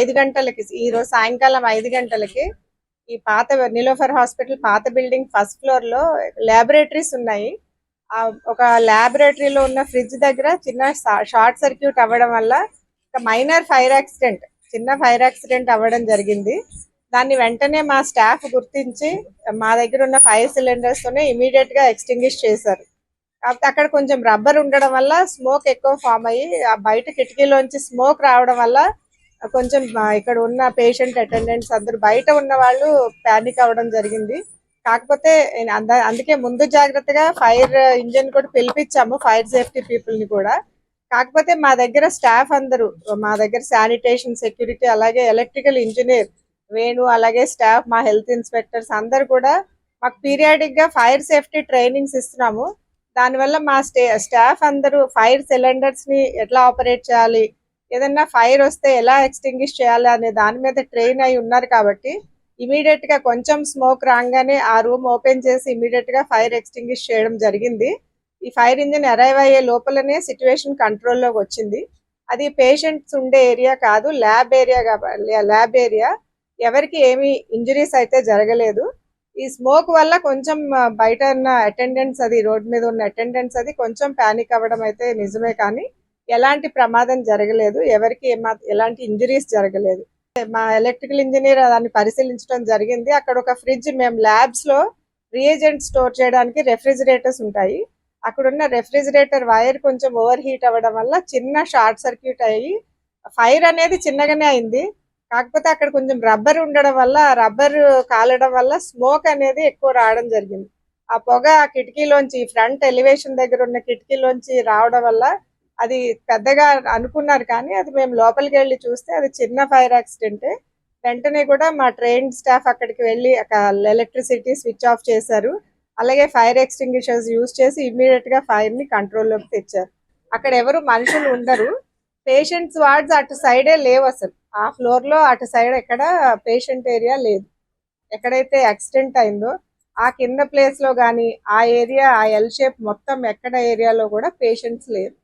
ఐదు గంటలకి ఈ రోజు సాయంకాలం ఐదు గంటలకి ఈ పాత నిలోఫర్ హాస్పిటల్ పాత బిల్డింగ్ ఫస్ట్ ఫ్లోర్లో ల్యాబొరేటరీస్ ఉన్నాయి. ఆ ఒక ల్యాబొరేటరీలో ఉన్న ఫ్రిడ్జ్ దగ్గర చిన్న షార్ట్ సర్క్యూట్ అవ్వడం వల్ల ఒక మైనర్ ఫైర్ యాక్సిడెంట్ చిన్న ఫైర్ యాక్సిడెంట్ అవ్వడం జరిగింది. దాన్ని వెంటనే మా స్టాఫ్ గుర్తించి మా దగ్గర ఉన్న ఫైర్ సిలిండర్స్ ఇమీడియట్గా ఎక్స్టింగ్విష్ చేశారు. కాకపోతే అక్కడ కొంచెం రబ్బర్ ఉండడం వల్ల స్మోక్ ఎక్కువ ఫామ్ అయ్యి ఆ బయట కిటికీలోంచి స్మోక్ రావడం వల్ల కొంచెం ఇక్కడ ఉన్న పేషెంట్ అటెండెంట్స్ అందరూ బయట ఉన్న వాళ్ళు ప్యానిక్ అవ్వడం జరిగింది. కాకపోతే అంద- అందుకే ముందు జాగ్రత్తగా ఫైర్ ఇంజన్ కూడా పిలిపించాము ఫైర్ సేఫ్టీ పీపుల్ని కూడా. కాకపోతే మా దగ్గర స్టాఫ్ అందరూ మా దగ్గర శానిటేషన్ సెక్యూరిటీ అలాగే ఎలక్ట్రికల్ ఇంజనీర్ వేణు అలాగే స్టాఫ్ మా హెల్త్ ఇన్స్పెక్టర్స్ అందరు కూడా మాకు పీరియాడిక్గా ఫైర్ సేఫ్టీ ట్రైనింగ్స్ ఇస్తున్నాము. దానివల్ల మా స్టే స్టాఫ్ అందరూ ఫైర్ సిలిండర్స్ని ఎట్లా ఆపరేట్ చేయాలి ఏదన్నా ఫైర్ వస్తే ఎలా ఎక్స్టింగ్విష్ చేయాలి అనే దాని మీద ట్రైన్ అయి ఉన్నారు కాబట్టి ఇమీడియట్గా కొంచెం స్మోక్ రాగానే ఆ రూమ్ ఓపెన్ చేసి ఇమీడియట్గా ఫైర్ ఎక్స్టింగ్విష్ చేయడం జరిగింది. ఈ ఫైర్ ఇంజిన్ అరైవ్ అయ్యే లోపలనే సిచ్యువేషన్ కంట్రోల్లోకి వచ్చింది. అది పేషెంట్స్ ఉండే ఏరియా కాదు ల్యాబ్ ఏరియా ల్యాబ్ ఏరియా ఎవరికి ఏమి ఇంజరీస్ అయితే జరగలేదు. ఈ స్మోక్ వల్ల కొంచెం బయట ఉన్న అటెండెంట్స్ అది రోడ్ మీద ఉన్న అటెండెంట్స్ అది కొంచెం ప్యానిక్ అవ్వడం అయితే నిజమే కానీ ఎలాంటి ప్రమాదం జరగలేదు ఎవరికి ఏమా ఎలాంటి ఇంజరీస్ జరగలేదు. మా ఎలక్ట్రికల్ ఇంజనీర్ దాన్ని పరిశీలించడం జరిగింది. అక్కడ ఒక ఫ్రిడ్జ్ మేము ల్యాబ్స్లో రియేజెంట్ స్టోర్ చేయడానికి రెఫ్రిజిరేటర్స్ ఉంటాయి. అక్కడ ఉన్న రెఫ్రిజిరేటర్ వైర్ కొంచెం ఓవర్ హీట్ అవ్వడం వల్ల చిన్న షార్ట్ సర్క్యూట్ అయ్యి ఫైర్ అనేది చిన్నగానే అయింది. కాకపోతే అక్కడ కొంచెం రబ్బర్ ఉండడం వల్ల రబ్బర్ కాలడం వల్ల స్మోక్ అనేది ఎక్కువ రావడం జరిగింది. ఆ పొగ ఆ కిటికీలోంచి ఫ్రంట్ ఎలివేషన్ దగ్గర ఉన్న కిటికీలోంచి రావడం వల్ల అది పెద్దగా అనుకున్నారు కానీ అది మేము లోపలికి వెళ్ళి చూస్తే అది చిన్న ఫైర్ యాక్సిడెంట్. వెంటనే కూడా మా ట్రైన్ స్టాఫ్ అక్కడికి వెళ్ళి ఎలక్ట్రిసిటీ స్విచ్ ఆఫ్ చేశారు. అలాగే ఫైర్ ఎక్స్టింగ్విషర్స్ యూజ్ చేసి ఇమ్మీడియట్గా ఫైర్ని కంట్రోల్లోకి తెచ్చారు. అక్కడ ఎవరు మనుషులు ఉండరు. పేషెంట్స్ వార్డ్స్ అటు సైడే లేవు అసలు. ఆ ఫ్లోర్లో అటు సైడ్ ఎక్కడ పేషెంట్ ఏరియా లేదు. ఎక్కడైతే యాక్సిడెంట్ అయిందో ఆ కింద ప్లేస్లో గానీ ఆ ఏరియా ఆ ఎల్ షేప్ మొత్తం ఎక్కడ ఏరియాలో కూడా పేషెంట్స్ లేరు.